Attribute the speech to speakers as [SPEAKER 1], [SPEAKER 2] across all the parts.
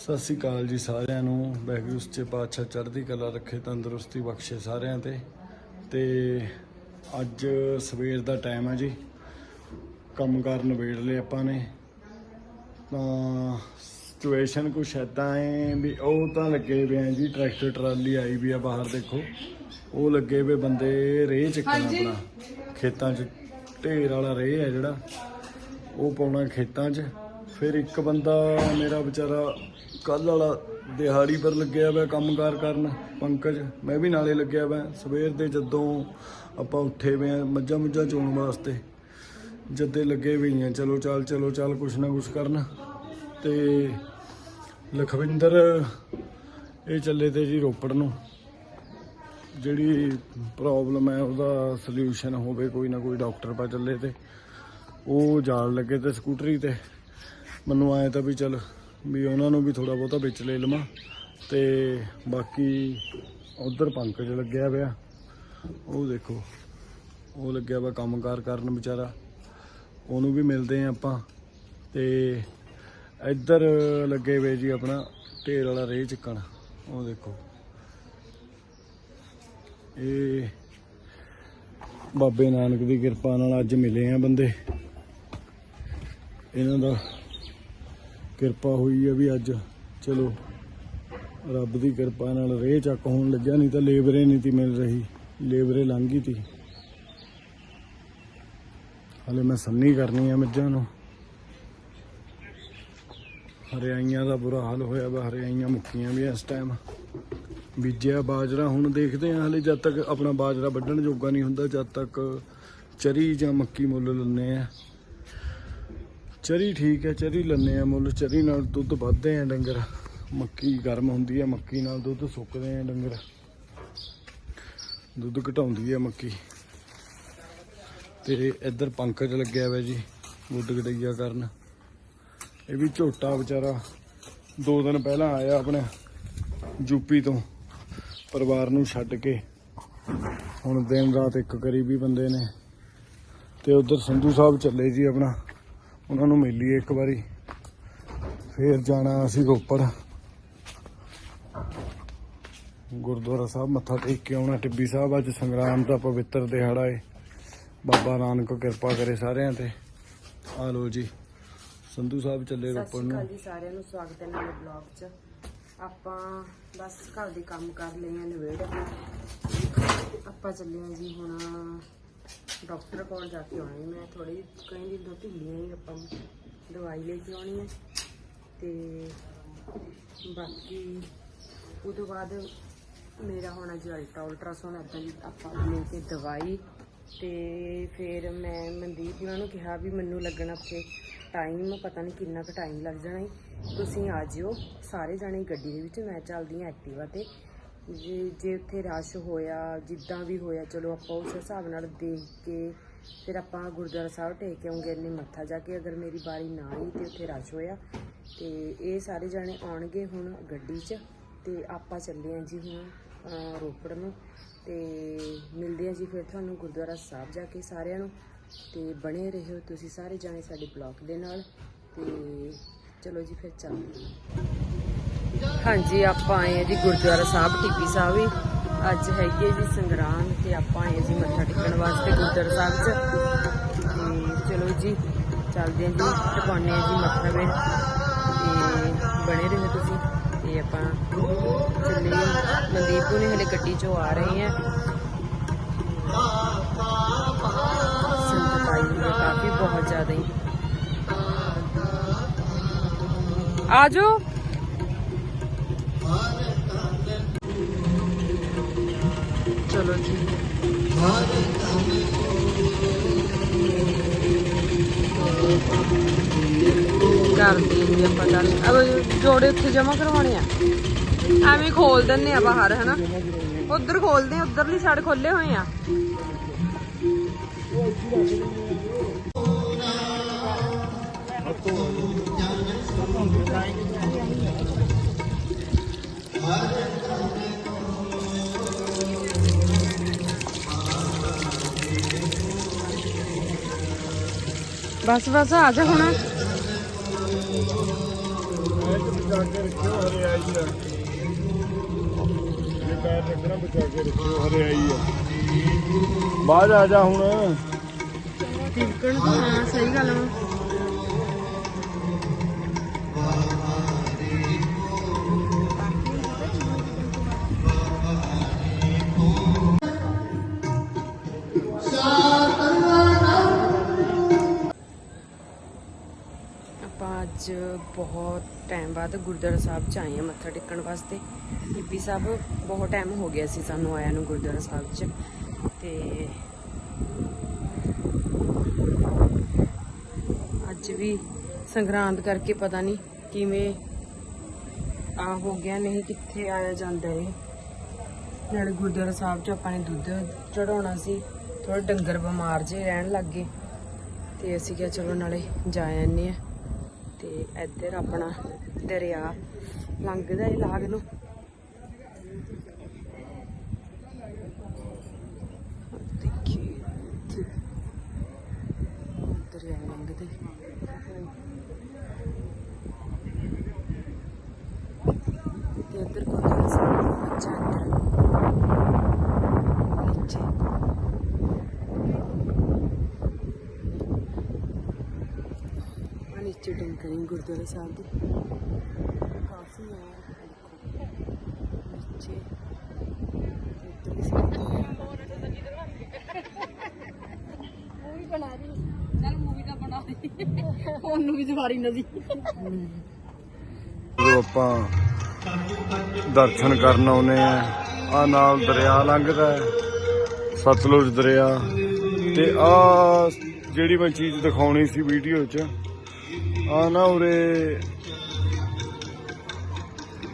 [SPEAKER 1] ਸਤਿ ਸ੍ਰੀ ਅਕਾਲ ਜੀ ਸਾਰਿਆਂ ਨੂੰ। ਵਾਹਿਗੁਰੂ ਸੱਚੇ ਪਾਤਸ਼ਾਹ ਚੜ੍ਹਦੀ ਕਲਾ ਰੱਖੇ ਤੰਦਰੁਸਤੀ ਬਖਸ਼ੇ ਸਾਰਿਆਂ ਤੇ। ਤੇ ਅੱਜ ਸਵੇਰ ਦਾ ਟਾਈਮ ਹੈ ਜੀ। ਕੰਮ ਕਾਰ ਨਿਬੇੜ ਲਏ ਆਪਾਂ ਨੇ। ਤਾਂ ਸਿਚੁਏਸ਼ਨ ਕੁਛ ਏਦਾਂ ਹੈ ਵੀ ਉਹ ਤਾਂ ਲੱਗੇ ਹੋਏ ਆ ਜੀ ਟਰੈਕਟਰ ਟਰਾਲੀ ਆਈ ਵੀ ਆ ਬਾਹਰ ਦੇਖੋ। ਉਹ ਲੱਗੇ ਹੋਏ ਬੰਦੇ ਰੇਹ ਚੱਕਣ ਆਪਣਾ। ਖੇਤਾਂ 'ਚ ਢੇਰ ਵਾਲਾ ਰੇਹ ਹੈ ਜਿਹੜਾ। ਉਹ ਪਾਉਣਾ ਖੇਤਾਂ 'ਚ। ਫਿਰ ਇੱਕ ਬੰਦਾ ਮੇਰਾ ਵਿਚਾਰਾ ਕੱਲ ਵਾਲਾ ਦਿਹਾੜੀ ਪਰ ਲੱਗਿਆ ਹੋਇਆ ਕੰਮਕਾਰ ਕਰਨ, ਪੰਕਜ, ਮੈਂ ਵੀ ਨਾਲੇ ਲੱਗਿਆ ਵਾ। ਸਵੇਰ ਦੇ ਜਦੋਂ ਆਪਾਂ ਉੱਠੇ ਹੋਏ ਆ, ਮੱਝਾਂ ਮੁੱਝਾਂ ਚੋਣ ਵਾਸਤੇ, ਜੱਦੇ ਲੱਗੇ ਵੀ ਆ, ਚਲੋ ਚੱਲ ਚਲੋ ਚੱਲ, ਕੁਛ ਨਾ ਕੁਛ ਕਰਨ। ਤੇ ਲਖਵਿੰਦਰ, ਇਹ ਚੱਲੇ ਤੇ ਜੀ ਰੋਪੜ ਨੂੰ। ਜਿਹੜੀ ਪ੍ਰੋਬਲਮ ਹੈ, ਉਹਦਾ ਸੋਲੂਸ਼ਨ ਹੋਵੇ, ਕੋਈ ਨਾ ਕੋਈ ਡਾਕਟਰ ਪਾ ਚੱਲੇ ਤੇ। ਉਹ ਜਾਣ ਲੱਗੇ ਤੇ ਸਕੂਟਰੀ ਤੇ। ਮੈਨੂੰ ਆਇਆ ਤਾਂ ਵੀ ਚੱਲ ਵੀ ਉਹਨਾਂ ਨੂੰ ਵੀ ਥੋੜਾ ਬਹੁਤਾ ਵਿੱਚ ਲੈ ਲਵਾਂ ਤੇ ਬਾਕੀ ਉਧਰ ਪੰਕਜ ਲੱਗਿਆ ਪਿਆ। ਉਹ ਦੇਖੋ, ਉਹ ਲੱਗਿਆ ਵਾ ਕੰਮਕਾਰ ਕਰਨ ਵਿਚਾਰਾ। ਉਹਨੂੰ ਵੀ ਮਿਲਦੇ ਆ ਆਪਾਂ। ਤੇ ਇੱਧਰ ਲੱਗੇ ਵੇ ਜੀ ਆਪਣਾ ਢੇਰ ਵਾਲਾ ਰੇਹ ਚੱਕਣ। ਉਹ ਦੇਖੋ। ਇਹ ਬਾਬੇ ਨਾਨਕ ਦੀ ਕਿਰਪਾ ਨਾਲ ਅੱਜ ਮਿਲੇ ਆ ਬੰਦੇ। ਇਹਨਾਂ ਦਾ ਕਿਰਪਾ ਹੋਈ ਆ ਵੀ ਅੱਜ, ਚਲੋ, ਰੱਬ ਦੀ ਕਿਰਪਾ ਨਾਲ ਰੇਹ ਚੱਕ ਹੋਣ ਲੱਗਿਆ, ਨਹੀਂ ਤਾਂ ਲੇਬਰੇ ਨਹੀਂ ਤੀ ਮਿਲ ਰਹੀ, ਲੇਬਰੇ ਲੰਘ ਗਈ ਤੀ। ਹਲੇ ਮੈਂ ਸੰਨੀ ਕਰਨੀ ਆ ਮੱਝਾਂ ਨੂੰ। ਹਰਿਆਈਆਂ ਦਾ ਬੁਰਾ ਹਾਲ ਹੋਇਆ ਵਾ, ਹਰਿਆਈਆਂ ਮੁੱਕੀਆਂ ਵੀ ਇਸ ਟਾਈਮ ਬੀਜਿਆ ਬਾਜਰਾ, ਹੁਣ ਦੇਖਦੇ ਆ, ਹਲੇ ਜਦ ਤੱਕ ਆਪਣਾ ਬਾਜਰਾ ਵੱਢਣ ਜੋਗਾ ਨਹੀਂ ਹੁੰਦਾ, ਜਦ ਤੱਕ ਚਰੀ ਜਾਂ ਮੱਕੀ ਮੁੱਲ ਲੈਂਦੇ ਆ। ਚਰੀ ਠੀਕ ਹੈ, ਚਰੀ ਲੈਂਦੇ ਆ ਮੁੱਲ, ਚਰੀ ਨਾਲ ਦੁੱਧ ਵੱਧਦੇ ਆ ਡੰਗਰ। ਮੱਕੀ ਗਰਮ ਹੁੰਦੀ ਹੈ ਮੱਕੀ ਨਾਲ ਦੁੱਧ ਸੁੱਕਦੇ ਆ ਡੰਗਰ। ਦੁੱਧ ਘਟਾਉਂਦੀ ਹੈ ਮੱਕੀ। ਤੇ ਇੱਧਰ ਪੰਕਜ ਲੱਗਿਆ ਹੋਇਆ ਜੀ ਗੁੱਡ ਗਡਈਆ ਕਰਨ। ਇਹ ਵੀ ਝੋਟਾ ਵਿਚਾਰਾ ਦੋ ਦਿਨ ਪਹਿਲਾਂ ਆਇਆ ਆਪਣੇ ਯੂਪੀ ਤੋਂ, ਪਰਿਵਾਰ ਨੂੰ ਛੱਡ ਕੇ। ਹੁਣ ਦਿਨ ਰਾਤ ਇੱਕ ਕਰੀ ਵੀ ਬੰਦੇ ਨੇ। ਤੇ ਉਧਰ ਸੰਧੂ ਸਾਹਿਬ ਚੱਲੇ ਜੀ ਆਪਣਾ। ਉਹਨਾਂ ਨੂੰ ਮਿਲੀਏ ਇੱਕ ਵਾਰੀ। ਫੇਰ ਜਾਣਾ ਅਸੀਂ ਰੋਪੜ। ਗੁਰਦੁਆਰਾ ਸਾਹਿਬ ਮੱਥਾ ਟੇਕ ਕੇ ਆਉਣਾ। ਟਿੱਬੀ ਸਾਹਿਬ ਅੱਜ ਸੰਗਰਾਮ ਦਾ ਪਵਿੱਤਰ ਦਿਹਾੜਾ ਏ। ਬਾਬਾ ਨਾਨਕ ਕਿਰਪਾ ਕਰੇ ਸਾਰਿਆਂ ਤੇ। ਆ ਲੋ ਜੀ ਸੰਧੂ ਸਾਹਿਬ ਚੱਲੇ
[SPEAKER 2] ਸਤਿ
[SPEAKER 1] ਰੋਪੜ
[SPEAKER 2] ਸ਼੍ਰੀ
[SPEAKER 1] ਨੂੰ।
[SPEAKER 2] ਅਕਾਲ ਜੀ ਸਾਰਿਆਂ ਨੂੰ ਸਵਾਗਤ ਹੈ ਨਵੇਂ ਬਲੌਗ 'ਚ। ਆਪਾਂ ਬਸ ਘਰ ਦੇ ਕੰਮ ਕਰ ਲਏ ਆ ਨਵੇੜ ਆਪਾਂ ਚੱਲੇ ਆ ਜੀ ਹੁਣ ਡਾਕਟਰ ਕੋਲ ਜਾ ਕੇ ਆਉਣੀ ਮੈਂ ਥੋੜੀ ਕਈ ਦਿਨ ਤੋਂ ਢਿੱਲੀ ਆਪਾਂ ਦਵਾਈ ਲੈ ਕੇ ਆਉਣੀ ਹੈ ਤੇ ਬਾਕੀ ਉਹ ਤੋਂ ਬਾਅਦ ਮੇਰਾ ਹੋਣਾ ਜੀ ਅਲਟਰਾ ਅਲਟਰਾਸਾਊਂਡ ਏਦਾਂ ਦੀ ਆਪਾਂ ਲੈ ਕੇ ਦਵਾਈ ਤੇ ਫਿਰ ਮੈਂ ਮਨਦੀਪ ਉਹਨਾਂ ਨੂੰ ਕਿਹਾ ਵੀ ਮੈਨੂੰ ਲੱਗਣਾ ਉੱਥੇ ਟਾਈਮ ਪਤਾ ਨਹੀਂ ਕਿੰਨਾ ਕੁ ਟਾਈਮ ਲੱਗ ਜਾਣਾ ਈ। ਤੁਸੀਂ ਆ ਜਿਓ, ਸਾਰੇ ਜਾਣੇ ਗੱਡੀ ਦੇ ਵਿੱਚ, ਮੈਂ ਚੱਲਦੀ ਹਾਂ ਐਕਟਿਵਾ ਤੇ। ਜੇ ਜੇ ਉੱਥੇ ਰਸ਼ ਹੋਇਆ, ਜਿੱਦਾਂ ਵੀ ਹੋਇਆ, ਚਲੋ ਆਪਾਂ ਉਸ ਹਿਸਾਬ ਨਾਲ ਦੇਖ ਕੇ ਫਿਰ ਆਪਾਂ ਗੁਰਦੁਆਰਾ ਸਾਹਿਬ ਟੇਕ ਕੇ ਆਉਂਗੇ, ਇੰਨੇ ਮੱਥਾ ਜਾ ਕੇ ਅਗਰ ਮੇਰੀ ਬਾਰੀ ਨਾ ਆਈ ਤੇ ਉੱਥੇ ਰਸ਼ ਹੋਇਆ। ਤੇ ਇਹ ਸਾਰੇ ਜਾਣੇ ਆਉਣਗੇ ਹੁਣ ਗੱਡੀ 'ਚ ਤੇ ਆਪਾਂ ਚੱਲੇ ਆਂ ਜੀ ਹੁਣ ਰੋਪੜ ਨੂੰ। ਤੇ ਮਿਲਦੇ ਆਂ ਜੀ ਫਿਰ ਤੁਹਾਨੂੰ ਗੁਰਦੁਆਰਾ ਸਾਹਿਬ ਜਾ ਕੇ ਸਾਰਿਆਂ ਨੂੰ। ਤੇ ਬਣੇ ਰਹੋ ਤੁਸੀਂ ਸਾਰੇ ਜਾਣੇ ਸਾਡੇ ਬਲੌਗ ਦੇ ਨਾਲ। ਤੇ ਚਲੋ ਜੀ ਫਿਰ ਚੱਲਦੇ ਹਾਂ। ਹਾਂਜੀ, ਆਪਾਂ ਆਏ ਆ ਜੀ ਗੁਰਦੁਆਰਾ ਸਾਹਿਬ ਟਿੱਬੀ ਸਾਹਿਬ ਹੀ ਅੱਜ ਹੈਗੀ ਹੈ ਜੀ ਸੰਗਰਾਂਦ ਤੇ ਆਪਾਂ ਆਏ ਜੀ ਮੱਥਾ ਟੇਕਣ ਵਾਸਤੇ ਗੁਰਦੁਆਰਾ ਸਾਹਿਬ 'ਚ। ਤੇ ਚਲੋ ਜੀ, ਚੱਲਦੇ ਆਂ ਜੀ ਟਿਕਾਉਂਦੇ ਆਂ ਜੀ ਮੱਥਾ ਵੇ ਤੇ ਬਣੇ ਰਹੋ ਤੁਸੀਂ। ਤੇ ਆਪਾਂ ਚੱਲੇ ਮਨਦੀਪ ਨੇ ਹਲੇ ਗੱਡੀ 'ਚੋਂ ਆ ਰਹੇ ਆ ਹੈ ਕਾਫੀ, ਬਹੁਤ ਜ਼ਿਆਦਾ ਹੀ। ਆ ਚਲੋ ਜੀ ਕਰਦੇ ਜੀ ਆਪਾਂ ਗੱਲ ਅਬ ਜੋੜੇ ਉੱਥੇ ਜਮਾ ਕਰਵਾਉਣੇ ਆ। ਐਵੇਂ ਖੋਲ ਦਿੰਨੇ ਆ ਬਾਹਰ, ਹਨਾ? ਉਧਰ ਖੋਲਦੇ ਆ, ਉਧਰਲੀ ਸਾਈਡ ਖੋਲੇ ਹੋਏ ਆ। ਬਸ ਬਸ ਆ ਜਾ ਹੁਣ।
[SPEAKER 1] ਬਾਹਰ ਆ ਜਾ ਹੁਣ।
[SPEAKER 2] ਤਿਲਕਣ ਤੋਂ ਹਾਂ ਸਹੀ ਗੱਲ ਆ ਅੱਜ ਬਹੁਤ ਟਾਈਮ ਬਾਅਦ ਗੁਰਦੁਆਰਾ ਸਾਹਿਬ ਚ ਆਏ ਆ ਮੱਥਾ ਟੇਕਣ ਵਾਸਤੇ। ਬੀਬੀ ਸਾਹਿਬ, ਬਹੁਤ ਟਾਈਮ ਹੋ ਗਿਆ ਸੀ ਸਾਨੂੰ ਆਇਆ ਨੂੰ ਗੁਰਦੁਆਰਾ ਸਾਹਿਬ ਚ। ਤੇ ਅੱਜ ਵੀ ਸੰਗਰਾਂਦ ਕਰਕੇ ਪਤਾ ਨਹੀਂ ਕਿਵੇਂ ਆ ਹੋ ਗਿਆ, ਨਹੀਂ ਕਿੱਥੇ ਆਇਆ ਜਾਂਦਾ ਏ ਨਾਲੇ ਗੁਰਦੁਆਰਾ ਸਾਹਿਬ 'ਚ ਆਪਾਂ ਨੇ ਦੁੱਧ ਚੜਾਉਣਾ ਸੀ ਥੋੜਾ ਡੰਗਰ ਬਿਮਾਰ ਜੇ ਰਹਿਣ ਲੱਗ ਗਏ। ਤੇ ਅਸੀਂ ਕਿਹਾ ਚਲੋ ਨਾਲੇ ਜਾ ਆਨੇ ਆ ਤੇ ਇੱਧਰ ਆਪਣਾ ਦਰਿਆ ਲੰਘਦਾ ਏ ਲਾਗ ਨੂੰ। ਦਰਿਆ ਲੰਘਦਾ ਤੇ ਇੱਧਰ ਗੁਰਦੁਆਰਾ ਸਾਹਿਬ ਦਾ ਬੱਚਾ ਇੱਧਰ ਨੀਚੇ ਆ ਟੰਕਰੀ ਗੁਰਦੁਆਰਾ ਸਾਹਿਬ ਦੀ। ਕਾਫੀ ਹੈ
[SPEAKER 3] ਉਹਨੂੰ ਵੀ ਜਵਾਰੀ ਨਦੀ
[SPEAKER 1] ਜਦੋਂ ਆਪਾਂ ਦਰਸ਼ਨ ਕਰਨ ਆਉਨੇ ਆ ਆ ਨਾਲ ਦਰਿਆ ਲੰਘਦਾ ਸਤਲੁਜ ਦਰਿਆ। ਤੇ ਆ ਜਿਹੜੀ ਮੈਂ ਚੀਜ਼ ਦਿਖਾਉਣੀ ਸੀ ਵੀਡੀਓ 'ਚ ਆ ਨਾ ਉਰੇ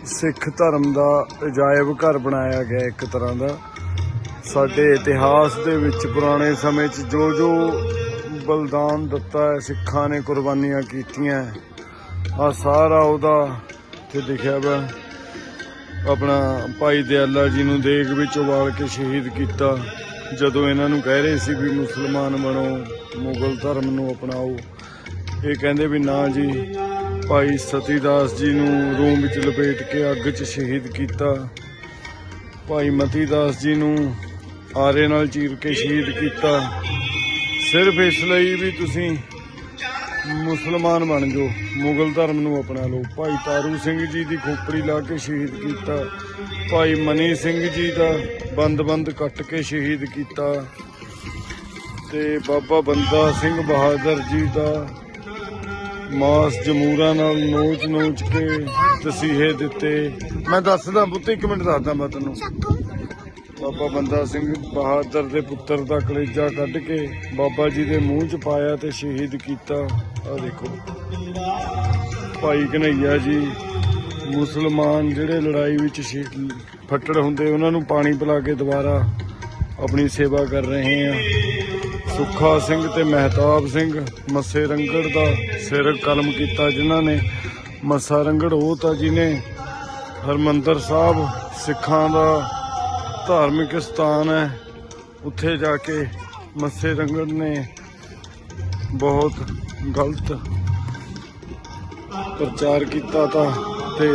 [SPEAKER 1] ਸਿੱਖ ਧਰਮ ਦਾ ਅਜਾਇਬ ਘਰ ਬਣਾਇਆ ਗਿਆ ਇੱਕ ਤਰ੍ਹਾਂ ਦਾ। ਸਾਡੇ ਇਤਿਹਾਸ ਦੇ ਵਿੱਚ ਪੁਰਾਣੇ ਸਮੇਂ 'ਚ ਜੋ ਜੋ ਬਲਿਦਾਨ ਦਿੱਤਾ ਹੈ, ਸਿੱਖਾਂ ਨੇ ਕੁਰਬਾਨੀਆਂ ਕੀਤੀਆਂ ਆ ਸਾਰਾ ਉਹਦਾ ਤੇ ਲਿਖਿਆ ਵਾ। ਆਪਣਾ ਭਾਈ ਦਿਆਲਾ ਜੀ ਨੂੰ ਦੇਗ ਵਿੱਚ ਉਬਾਲ ਕੇ ਸ਼ਹੀਦ ਕੀਤਾ। ਜਦੋਂ ਇਹਨਾਂ ਨੂੰ ਕਹਿ ਰਹੇ ਸੀ ਵੀ ਮੁਸਲਮਾਨ ਬਣੋ, ਮੁਗਲ ਧਰਮ ਨੂੰ ਅਪਣਾਓ ਇਹ ਕਹਿੰਦੇ ਵੀ ਨਾ ਜੀ, ਭਾਈ ਸਤੀਦਾਸ ਜੀ ਨੂੰ ਰੂਮ ਵਿੱਚ ਲਪੇਟ ਕੇ ਅੱਗ 'ਚ ਸ਼ਹੀਦ ਕੀਤਾ। ਭਾਈ ਮਤੀਦਾਸ ਜੀ ਨੂੰ ਆਰੇ ਨਾਲ ਚੀਰ ਕੇ ਸ਼ਹੀਦ ਕੀਤਾ। ਸਿਰਫ ਇਸ ਲਈ ਵੀ ਤੁਸੀਂ ਮੁਸਲਮਾਨ ਬਣ ਜਾਓ, ਮੁਗਲ ਧਰਮ ਨੂੰ ਅਪਣਾ ਲਓ। ਭਾਈ ਤਾਰੂ ਸਿੰਘ ਜੀ ਦੀ ਖੋਪੜੀ ਲਾ ਕੇ ਸ਼ਹੀਦ ਕੀਤਾ। ਭਾਈ ਮਨੀ ਸਿੰਘ ਜੀ ਦਾ ਬੰਦ-ਬੰਦ ਕੱਟ ਕੇ ਸ਼ਹੀਦ ਕੀਤਾ। ਤੇ ਬਾਬਾ ਬੰਦਾ ਸਿੰਘ ਬਹਾਦਰ ਜੀ ਦਾ ਮਾਸ ਜਮੂਰਾਂ ਨਾਲ ਨੋਚ-ਨੋਚ ਕੇ ਤਸੀਹੇ ਦਿੱਤੇ। ਮੈਂ ਦੱਸਦਾ ਪੁੱਤ ਇੱਕ ਮਿੰਟ ਦੱਸਦਾ ਮੈਂ ਤੈਨੂੰ। ਬਾਬਾ ਬੰਦਾ ਸਿੰਘ ਬਹਾਦਰ ਦੇ ਪੁੱਤਰ ਦਾ ਕਲੇਜਾ ਕੱਢ ਕੇ ਬਾਬਾ ਜੀ ਦੇ ਮੂੰਹ 'ਚ ਪਾਇਆ ਤੇ ਸ਼ਹੀਦ ਕੀਤਾ। ਆ ਦੇਖੋ। ਭਾਈ ਕਨਈਆ ਜੀ, ਮੁਸਲਮਾਨ ਜਿਹੜੇ ਲੜਾਈ ਵਿੱਚ ਸ਼ਹੀਦ ਫੱਟੜ ਹੁੰਦੇ, ਉਹਨਾਂ ਨੂੰ ਪਾਣੀ ਪਿਲਾ ਕੇ ਦੁਬਾਰਾ ਆਪਣੀ ਸੇਵਾ ਕਰ ਰਹੇ ਆ। ਸੁੱਖਾ ਸਿੰਘ ਤੇ ਮਹਿਤਾਬ ਸਿੰਘ, ਮੱਸੇ ਰੰਗੜ ਦਾ ਸਿਰ ਕਲਮ ਕੀਤਾ ਜਿਨ੍ਹਾਂ ਨੇ। ਮੱਸਾ ਰੰਗੜ ਉਹ ਤਾਂ ਜਿਹਨੇ ਹਰਮੰਦਰ ਸਾਹਿਬ ਸਿੱਖਾਂ ਦਾ ਧਾਰਮਿਕ ਸਥਾਨ ਹੈ। ਉੱਥੇ ਜਾ ਕੇ ਮੱਸੇ ਰੰਗੜ ਨੇ ਬਹੁਤ ਗਲਤ ਪ੍ਰਚਾਰ ਕੀਤਾ ਤਾਂ ਤੇ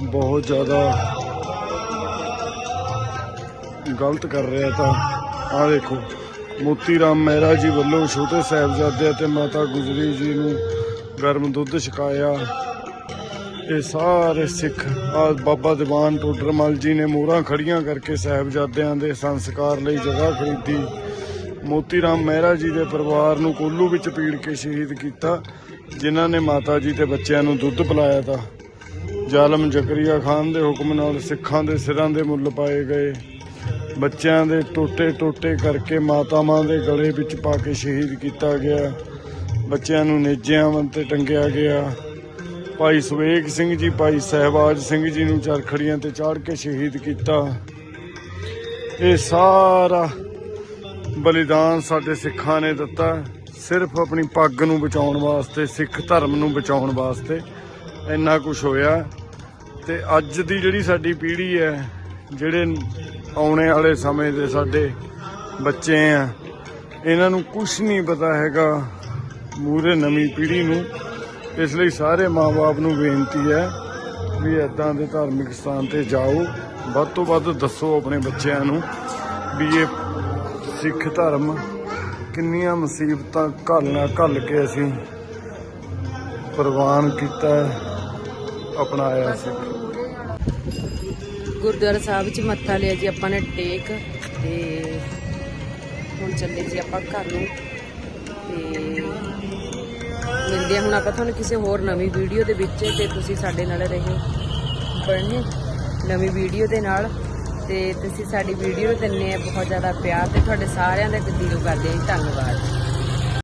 [SPEAKER 1] ਬਹੁਤ ਜ਼ਿਆਦਾ ਗਲਤ ਕਰ ਰਿਹਾ ਤਾਂ। ਆ ਦੇਖੋ ਮੋਤੀ ਰਾਮ ਮਹਿਰਾ ਜੀ ਵੱਲੋਂ ਛੋਟੇ ਸਾਹਿਬਜ਼ਾਦੇ ਅਤੇ ਮਾਤਾ ਗੁਜਰੀ ਜੀ ਨੂੰ ਗਰਮ ਦੁੱਧ ਛਕਾਇਆ। ਇਹ ਸਾਰੇ ਸਿੱਖ ਆ ਬਾਬਾ ਦੀਵਾਨ ਟੋਡਰਮਲ ਜੀ ਨੇ ਮੋਹਰਾਂ ਖੜੀਆਂ ਕਰਕੇ ਸਾਹਿਬਜ਼ਾਦਿਆਂ ਦੇ ਸੰਸਕਾਰ ਲਈ ਜਗ੍ਹਾ ਖਰੀਦੀ। ਮੋਤੀ ਰਾਮ ਮਹਿਰਾ ਜੀ ਦੇ ਪਰਿਵਾਰ ਨੂੰ ਕੋਲੂ ਵਿੱਚ ਪੀੜ ਕੇ ਸ਼ਹੀਦ ਕੀਤਾ, ਜਿਨ੍ਹਾਂ ਨੇ ਮਾਤਾ ਜੀ ਤੇ ਬੱਚਿਆਂ ਨੂੰ ਦੁੱਧ ਪਿਲਾਇਆ ਤਾ। ਜ਼ਾਲਮ ਜ਼ਕਰੀਆ ਖਾਨ ਦੇ ਹੁਕਮ ਨਾਲ ਸਿੱਖਾਂ ਦੇ ਸਿਰਾਂ ਦੇ ਮੁੱਲ ਪਾਏ ਗਏ। ਬੱਚਿਆਂ ਦੇ ਟੋਟੇ ਟੋਟੇ ਕਰਕੇ ਮਾਤਾਵਾਂ ਦੇ ਗਲੇ ਵਿੱਚ ਪਾ ਕੇ ਸ਼ਹੀਦ ਕੀਤਾ ਗਿਆ। ਬੱਚਿਆਂ ਨੂੰ ਨੇਜਿਆਂ ਤੇ ਟੰਗਿਆ ਗਿਆ। ਭਾਈ ਸੁਵੇਗ ਸਿੰਘ ਜੀ, ਭਾਈ ਸਹਿਬਾਜ ਸਿੰਘ ਜੀ ਨੂੰ ਚਰਖੜੀਆਂ ਤੇ ਚਾੜ ਕੇ ਸ਼ਹੀਦ ਕੀਤਾ। ਇਹ ਸਾਰਾ ਬਲੀਦਾਨ ਸਾਡੇ ਸਿੱਖਾਂ ਨੇ ਦਿੱਤਾ। ਸਿਰਫ ਆਪਣੀ ਪੱਗ ਨੂੰ ਬਚਾਉਣ ਵਾਸਤੇ, ਸਿੱਖ ਧਰਮ ਨੂੰ ਬਚਾਉਣ ਵਾਸਤੇ ਇੰਨਾ ਕੁਝ ਹੋਇਆ। ਤੇ ਅੱਜ ਦੀ ਜਿਹੜੀ ਸਾਡੀ ਪੀੜ੍ਹੀ ਹੈ, ਜਿਹੜੇ ਆਉਣੇ ਵਾਲੇ ਸਮੇਂ ਦੇ ਸਾਡੇ ਬੱਚੇ ਆ। ਇਹਨਾਂ ਨੂੰ ਕੁਝ ਨਹੀਂ ਪਤਾ ਹੈਗਾ ਮੂਰੇ ਨਵੀਂ ਪੀੜ੍ਹੀ ਨੂੰ। ਇਸ ਲਈ ਸਾਰੇ ਮਾਪੇ ਨੂੰ ਬੇਨਤੀ ਹੈ ਵੀ ਇਦਾਂ ਦੇ ਧਾਰਮਿਕ ਸਥਾਨ ਤੇ ਜਾਓ। ਵੱਧ ਤੋਂ ਵੱਧ ਦੱਸੋ ਆਪਣੇ ਬੱਚਿਆਂ ਨੂੰ ਵੀ ਇਹ ਸਿੱਖ ਧਰਮ ਕਿੰਨੀਆਂ ਮੁਸੀਬਤਾਂ ਘਾਲਣਾ ਘੱਲ ਕੇ ਅਸੀਂ ਪ੍ਰਵਾਨ ਕੀਤਾ, ਅਪਣਾਇਆ ਸੀ।
[SPEAKER 2] ਗੁਰਦੁਆਰਾ ਸਾਹਿਬ 'ਚ ਮੱਥਾ ਲਿਆ ਜੀ ਆਪਾਂ ਨੇ ਟੇਕ ਤੇ ਹੁਣ ਚੱਲੇ ਜੀ ਆਪਾਂ ਘਰ ਨੂੰ ਤੇ ਮਿਲਦੇ ਹਾਂ। ਹੁਣ ਆਪਾਂ ਤੁਹਾਨੂੰ ਕਿਸੇ ਹੋਰ ਨਵੀਂ ਵੀਡੀਓ ਦੇ ਵਿੱਚ ਤੇ ਤੁਸੀਂ ਸਾਡੇ ਨਾਲ ਰਹੇ ਬਣੇ ਨਵੀਂ ਵੀਡੀਓ ਦੇ ਨਾਲ ਤੇ ਤੁਸੀਂ ਸਾਡੀ ਵੀਡੀਓ ਨੂੰ ਦਿੰਦੇ ਆ ਬਹੁਤ ਜ਼ਿਆਦਾ ਪਿਆਰ ਤੇ ਤੁਹਾਡੇ ਸਾਰਿਆਂ ਦਾ ਦਿਲੋਂ ਕਰਦੇ ਹਾਂ ਜੀ। ਧੰਨਵਾਦ।